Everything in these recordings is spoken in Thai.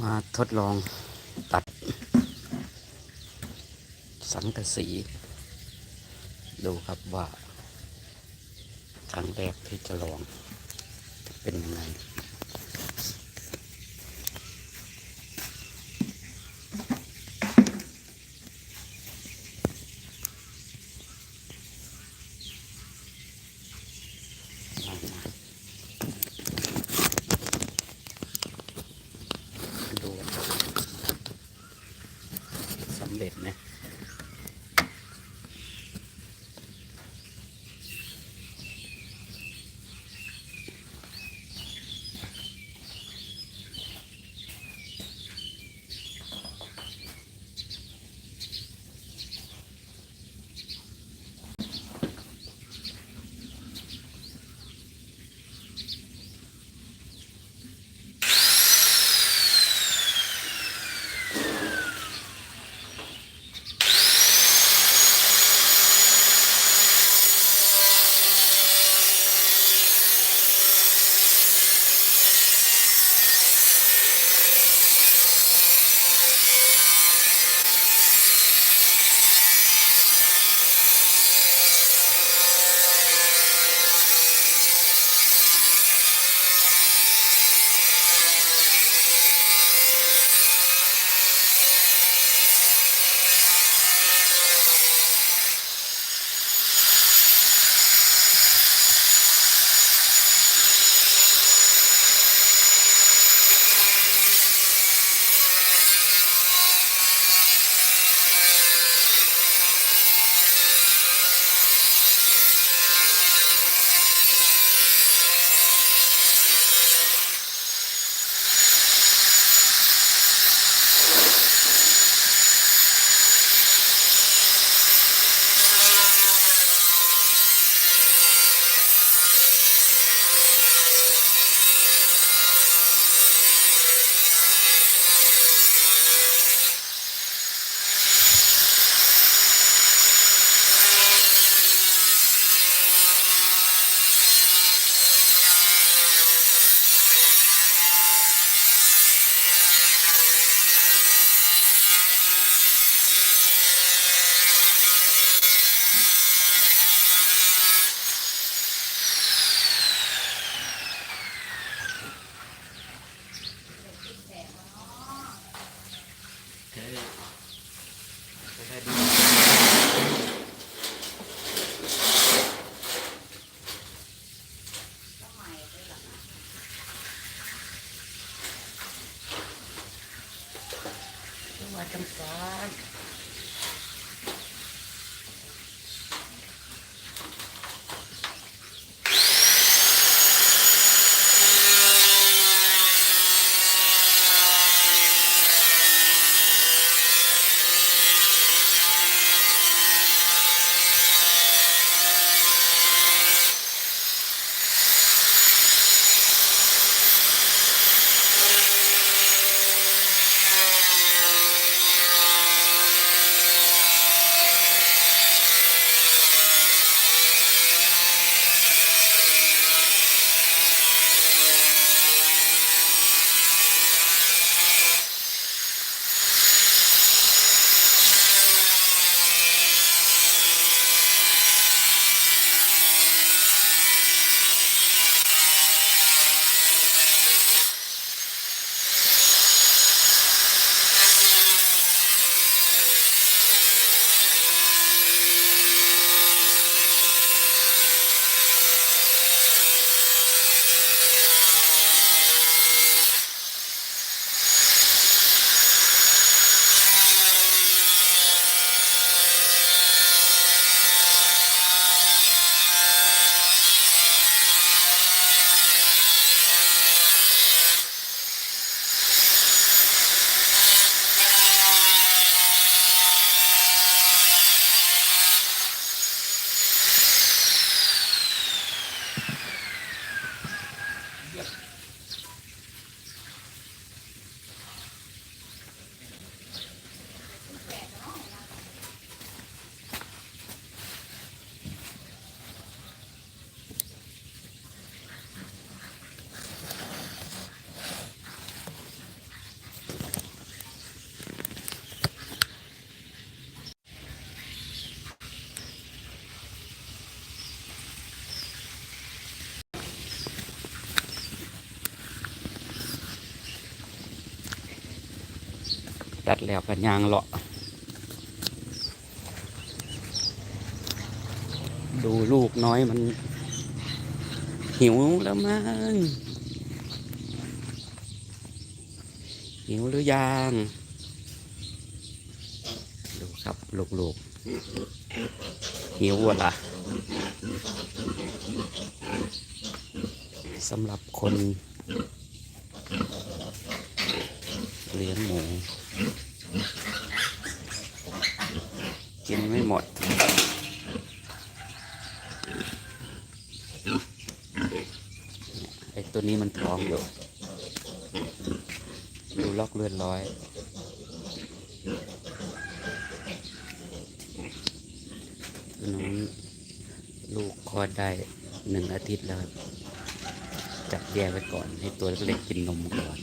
มาทดลองตัด สังกะสี ดูครับว่าครั้งแรกที่จะลองจะเป็นยังไง ดูกันครับสำเร็จ ไหมว่า ตัดแล้วกันยางเลาะ ดูลูกน้อยมัน หิวแล้วมั้งหิวหรือยัง ดูครับลูกๆ หิววะล่ะสำหรับคนเลี้ยงหมู กิน ไม่หมด ไอตัวนี้มันท้องอยู่ ดูล็อกเลือดร้อยนู้นลูกคลอดได้หนึ่งอาทิตย์แล้ว จับแยกไว้ก่อน ให้ตัวเล็กๆกินนมก่อน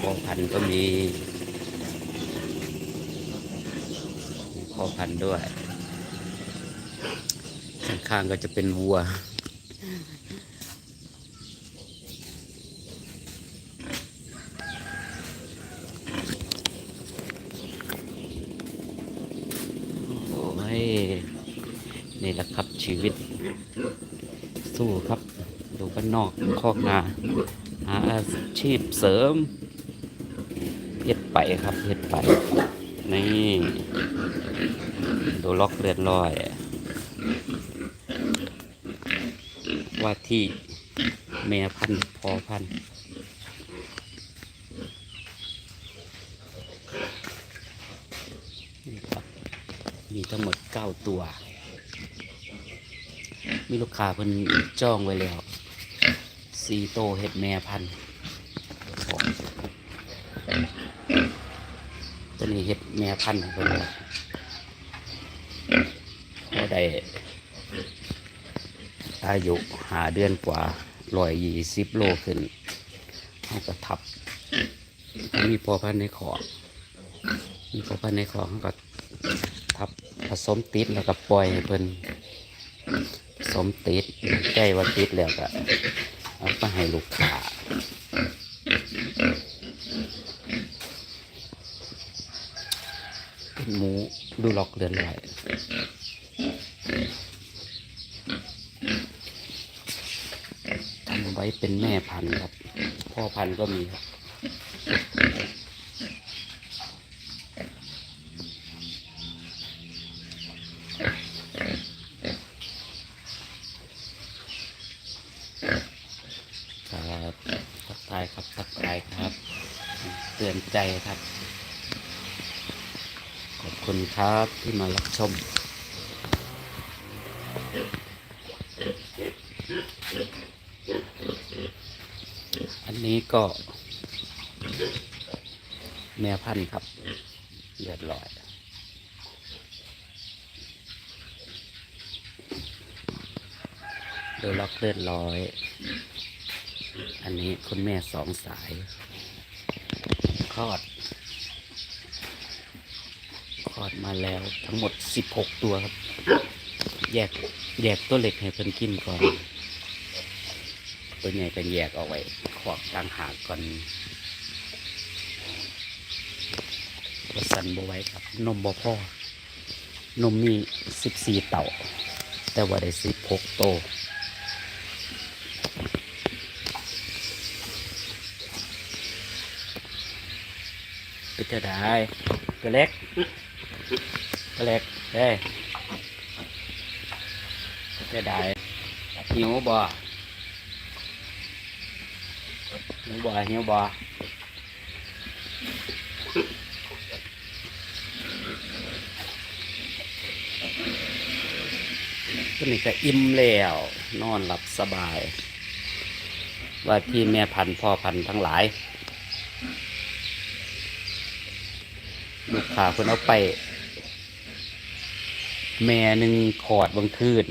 พอพัน ธุ์ก็มีพอพันธุ์ด้วย ข้างๆก็จะเป็นวัวโอ้ยนี่แหละครับชีวิต สู้ครับ ดูบ้านนอกคอกนา หาอาชีพเสริม เฮ็ดไปครับเฮ็ดไป นี่ดูล็อกเลือดลอย ว่าที่แม่พันธ์พอพันธ์นี่ครับมีทั้งหมดเก้าตัว มีลูกค้าเพิ่นจ้องไว้แล้วสีโตเห็ดแม่พันธุ์ของตัว นี้เห็ดแม่พันธุ์เพิ่นแล้วพอได้ อายุหาเดือนกว่าร้อยยี่สิบโลขึ้นเขาก็ทับ มีพอพันธุ์ในขอบมีพอพันธุ์ในขอบเขาก็ทับผสมติดแล้วก็ปล่อยให้เพิ่นสมติดใกล้ว่าติดแล้วก็เอาไปให้ลูกค้าเป็น หมูดูล็อกเรือนไหวทำไว้เป็นแม่พันธุ์ครับ พ่อพันธุ์ก็มีครับครับทักทายครับทักทายครับ เตือนใจครับ คุณครับที่มารับชม อันนี้ก็ แม่พันธุ์ครับเลือดลอยโดยล็อกเลือดร้อย อันนี้คุณแม่สองสาย คลอด อดมาแล้วทั้งหมดสิบหกตัวครับ แยกแยกตัวเล็กให้เพิ่นกินก่อน ตัวใหญ่ก็แยกเอาไว้ขอกต่างหากก่อนสันบไว้ครับ นมบ่พ่อนมมีสิบสี่เต่า แต่ว่าได้สิบหกโตวเป็นจะได้กระเล็ก เล็กเด้ยจะได้หิวบ่หิวบ่หิวบ่ตัวนี้ก็อิ่มแล้ว นอนหลับสบาย ว่าที่แม่พันธุ์พ่อพันธุ์ทั้งหลาย ลูกค้าเพิ่นเอาไป แม่หนึ่งขอดบางคืน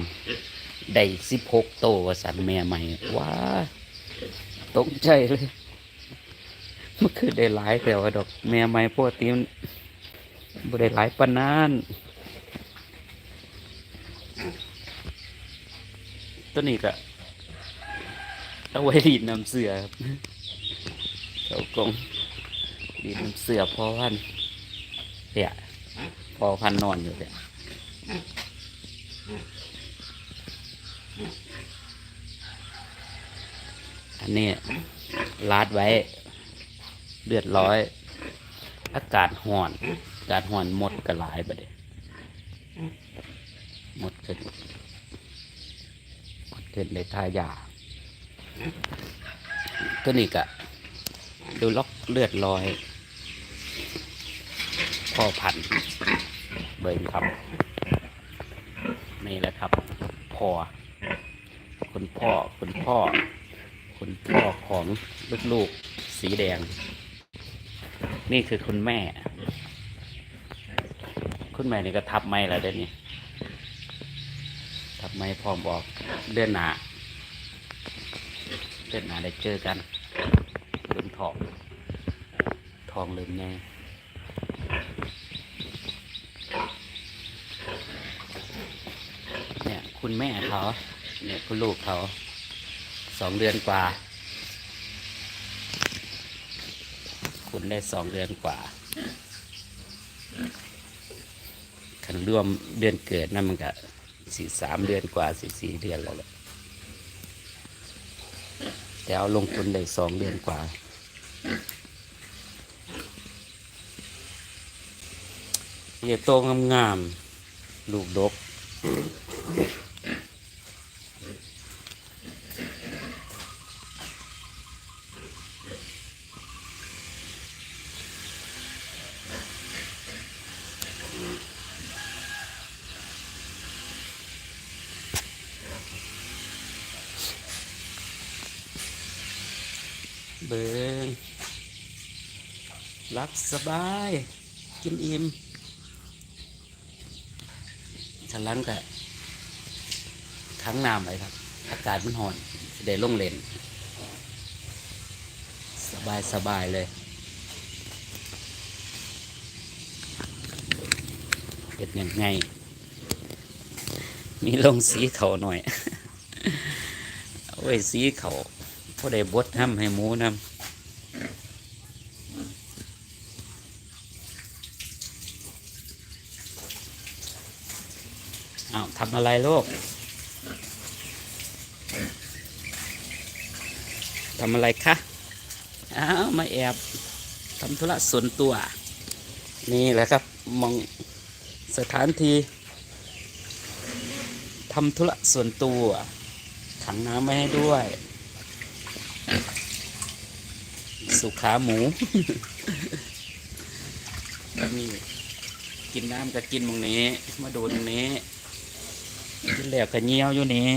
ได้สิบหกโตวสันแม่ใหม่ว้าตกใจเลยเมื่อคืนได้หลายแต่ว่าดอก แม่ใหม่พวกตีมบ่ได้หลายปานนั้นตัวนี้ก็เอาไว้รีดน้ำเสือครับเขากงรีดน้ำเสือพอพันเนี่ยพอพันนอนอยู่เนี่ย อันนี้ลาดไว้ เลือดร้อย อากาศห่อนอากาศห่อนหมดกระหลายไปเลยหมดขึ้นหมดขึ้นในทายาตัวนี้กะดูล็อกเลือดลอยพ่อพันเบิร์นครับ นี่แหละครับ พ่อคุณพ่อคุณพ่อ คุณพ่อของลูกๆสีแดง นี่คือคุณแม่ คุณแม่นี่ก็ทับไม่แล้วเด้นี่ทับไม่พร้อมบอกเดือนหนาเดือนหนาได้เจอกันลืมทองทองลืมแน่เนี่ยคุณแม่เขาเนี่ยคุณลูกเขา สองเดือนกว่า คุณได้สองเดือนกว่าคันร่วมเดือนเกิดนั่นมันก็สี่สามเดือนกว่าสี่สี่เดือนแล้วแหละแต่เอาลงทุนได้สองเดือนกว่าเหี่ยโตงามๆลูกดก เบิง รับสบาย กินอิ่มฉันล้างแต่ทั้งน้ำเลยครับ อากาศมันห่อนสิได้ลงเลนสบายสบายเลยเห็ดยังไง มีลงสีเขาหน่อย โอ้ย สีเขาพอได้บดทำให้หมูน้ำ อ้าวทำอะไรลูกทำอะไรคะอ้าวมาแอบทำธุระส่วนตัว นี่แหละครับมองสถานที่ทำธุระส่วนตัว ขังน้ำไว้ให้ด้วย สุขาหมู นี่ กินน้ำก็กินตรงนี้ มาดูตรงนี้ กินแหลกก็เงี้ยวอยู่นี้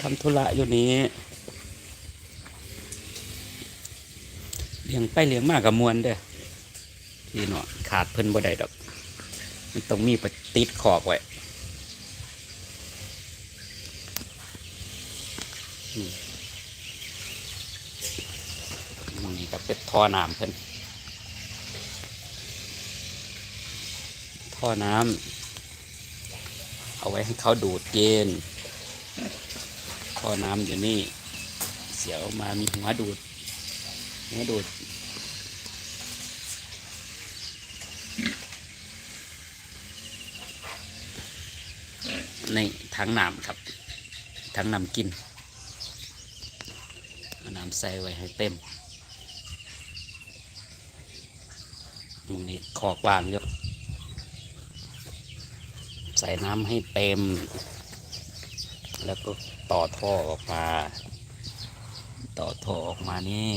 ทำธุระอยู่นี้เลี้ยงไปเลี้ยงมากกับมวนเด้อพี่เนาะขาดเพิ่นบ่ได้ดอก มันต้องมีประติดขอบไว้นี่ก็เป็นท่อน้ำเพิ่นท่อน้ำ เอาไว้ให้เขาดูดเย็นท่อน้ำอยู่นี่ เสียออกมามีหัวดูดหัวดูดในถังน้ำครับถังน้ำกินน้ำใส่ไว้ให้เต็มมึงนี่ขอกวางเยอะ ใส่น้ำให้เต็ม แล้วก็ต่อท่อออกมา ต่อท่อออกมานี่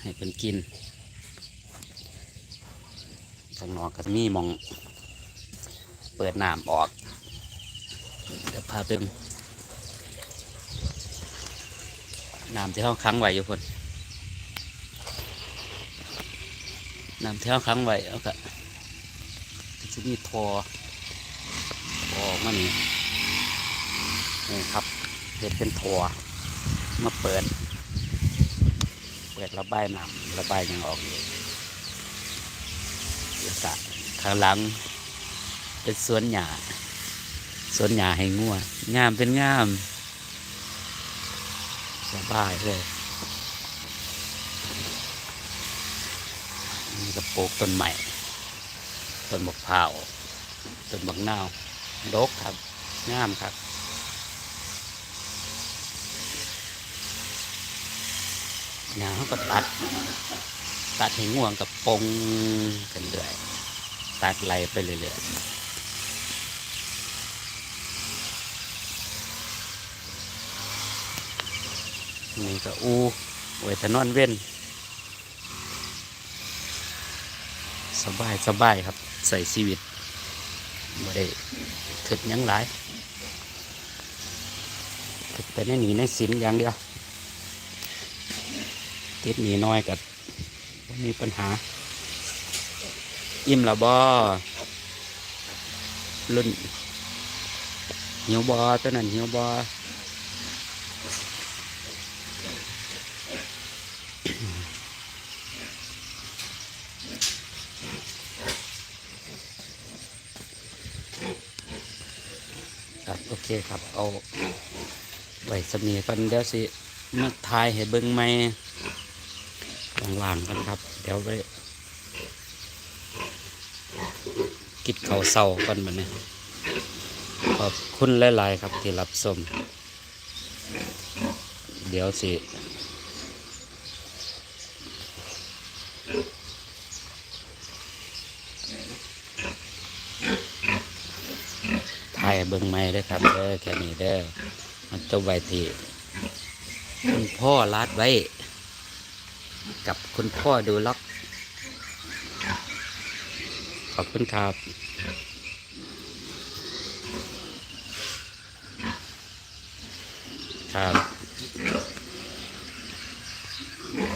ให้เป็นกินข้างนอกก็มีมองเปิดน้ำออกเดี๋ยวพาเป็นน้ำที่ห้องค้างไว้อยู่พน น้ำที่ห้องค้างไว้เอาก็จะมีทอทออกมานี่นี่ครับเห็ดเป็นทอมาเปิด เปิดระบายน้ำระบายยังออกอยู่แล้วก็ข้างหลัง เป็นสวนหญ้าสวนหญ้าให้งัวงามเป็นงามสบายเลย ก็ปลูกต้นใหม่ต้นมะพร้าวต้นบักนาวดกครับงามครับหญ้าก็ตัด ตัดให้ง่วงกับปงกันเรื่อยตัดไหลไปเรื่อยๆนี่ก็อูไว้ถนอนเว้น สบายสบายครับ ใส่ชีวิตไม่ได้ถึกยังหลายถึกแต่ในหนีในสินอย่างเดียวติดหนีน้อยกับมีปัญหา อิ่มละบอรุ่นหิวบอตัวนั้นหิวบอครับโอ เคครับ เอาไว้สมีกันเดี๋ยวสิมาทายให้เบิ้งไหมว่างๆกันครับ เดี๋ยวไปกินข้าเศร้ากันบัดนี้ขอบคุณหลาย ๆ ครับที่รับชมเดี๋ยวสิ ถ่าย เบิ่งไม้ได้ครับเด้อแค่นี้เด้อมันจะไว้ที่คุณพ่อลัดไว้ กับคุณพ่อดูล็อก ขอบคุณครับครับ